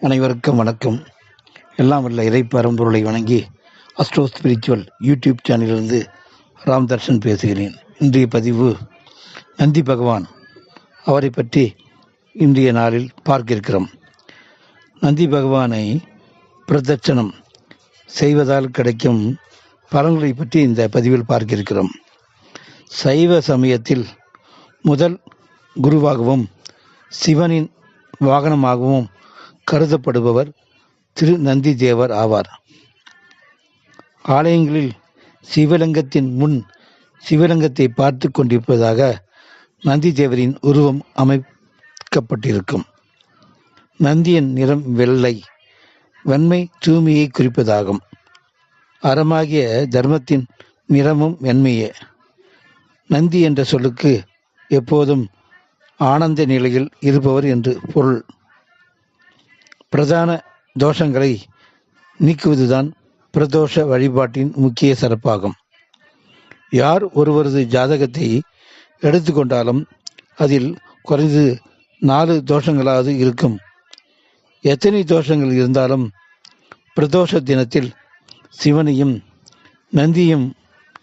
அனைவருக்கும் வணக்கம். எல்லாம் வல்ல இறை பரம்பொருளை வணங்கி அஸ்ட்ரோ ஸ்பிரிச்சுவல் யூடியூப் சேனலிலிருந்து ராம் தர்ஷன் பேசுகிறேன். இன்றைய பதிவு நந்தி பகவான் அவரை பற்றி இன்றைய நாளில் பார்க்க இருக்கிறோம் நந்தி பகவானை பிரதட்சணம் செய்வதால் கிடைக்கும் பலன்களை பற்றி இந்த பதிவில் பார்க்க இருக்கிறோம் சைவ சமயத்தில் முதல் குருவாகவும் சிவனின் வாகனமாகவும் கருதப்படுபவர் திரு நந்தி தேவர் ஆவார். ஆலயங்களில் சிவலிங்கத்தின் முன் சிவலிங்கத்தை பார்த்து கொண்டிருப்பதாக நந்தி தேவரின் உருவம் அமைக்கப்பட்டிருக்கும். நந்தியின் நிறம் வெள்ளை வெண்மை தூய்மையை குறிப்பதாகும். அறமாகிய தர்மத்தின் நிறமும் வெண்மையே. நந்தி என்ற சொல்லுக்கு எப்போதும் ஆனந்த நிலையில் இருப்பவர் என்று பொருள். பிரதான தோஷங்களை நீக்குவதுதான் பிரதோஷ வழிபாட்டின் முக்கிய சிறப்பாகும். யார் ஒருவரது ஜாதகத்தை எடுத்துக்கொண்டாலும் அதில் குறைந்து நாலு தோஷங்களாவது இருக்கும். எத்தனை தோஷங்கள் இருந்தாலும் பிரதோஷ தினத்தில் சிவனையும் நந்தியும்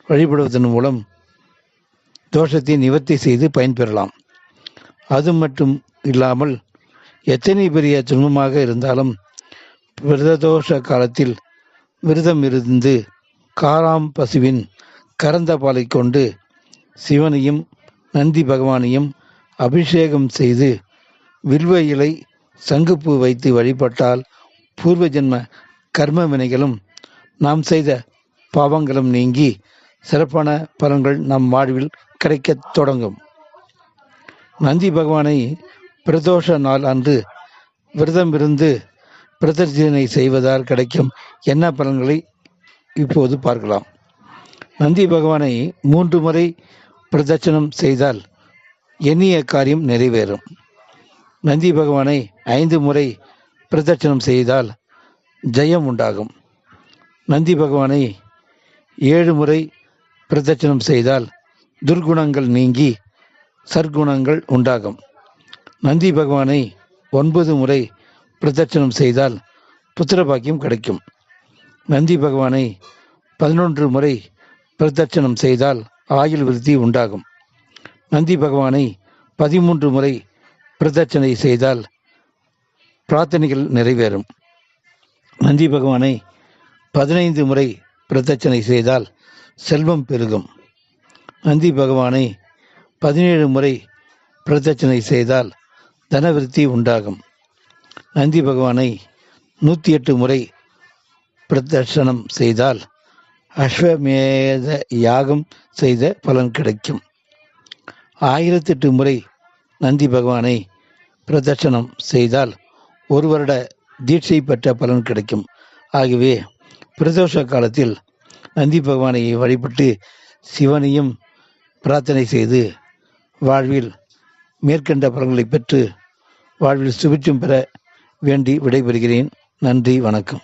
வழிபடுவதன் மூலம் தோஷத்தை நிவர்த்தி செய்து பயன்பெறலாம். அது மட்டும் இல்லாமல் எத்தனை பெரிய துன்பமாக இருந்தாலும் பிரதோஷ காலத்தில் விரதம் இருந்து காராம் பசுவின் கறந்த பாலை கொண்டு சிவனையும் நந்தி பகவானையும் அபிஷேகம் செய்து வில்வ இலை சங்குப்பூ வைத்து வழிபட்டால் பூர்வ ஜென்ம கர்ம வினைகளும் நாம் செய்த பாவங்களும் நீங்கி சிறப்பான பலன்கள் நம் வாழ்வில் கிடைக்கத் தொடங்கும். நந்தி பகவானை பிரதோஷ நாள் அன்று விரதம் இருந்து பிரதர்ஜனை செய்வதால் கிடைக்கும் என்ன பலன்களை இப்போது பார்க்கலாம். நந்தி பகவானை மூன்று முறை பிரதட்சணம் செய்தால் எண்ணிய காரியம் நிறைவேறும். நந்தி பகவானை ஐந்து முறை பிரதட்சணம் செய்தால் ஜெயம் உண்டாகும். நந்தி பகவானை ஏழு முறை பிரதட்சணம் செய்தால் துர்குணங்கள் நீங்கி சற்குணங்கள் உண்டாகும். நந்தி பகவானை ஒன்பது முறை பிரதட்சணம் செய்தால் புத்திரபாக்கியம் கிடைக்கும். நந்தி பகவானை பதினொன்று முறை பிரதட்சணம் செய்தால் ஆயுள் விருத்தி உண்டாகும். நந்தி பகவானை பதிமூன்று முறை பிரதட்சணை செய்தால் பிரார்த்தனைகள் நிறைவேறும். நந்தி பகவானை பதினைந்து முறை பிரதட்சணை செய்தால் செல்வம் பெருகும். நந்தி பகவானை பதினேழு முறை பிரதட்சணை செய்தால் தனவிருத்தி உண்டாகும். நந்தி பகவானை நூற்றி எட்டு முறை பிரதர்ஷனம் செய்தால் அஸ்வமேத யாகம் செய்த பலன் கிடைக்கும். ஆயிரத்தெட்டு முறை நந்தி பகவானை பிரதர்ஷனம் செய்தால் ஒரு வருட தீட்சை பெற்ற பலன் கிடைக்கும். ஆகவே பிரதோஷ காலத்தில் நந்தி பகவானை வழிபட்டு சிவனையும் பிரார்த்தனை செய்து வாழ்வில் மேற்கண்ட பலன்களை பெற்று வாழ்வில் சுபிச்சும் பெற வேண்டி விடைபெறுகிறேன். நன்றி வணக்கம்.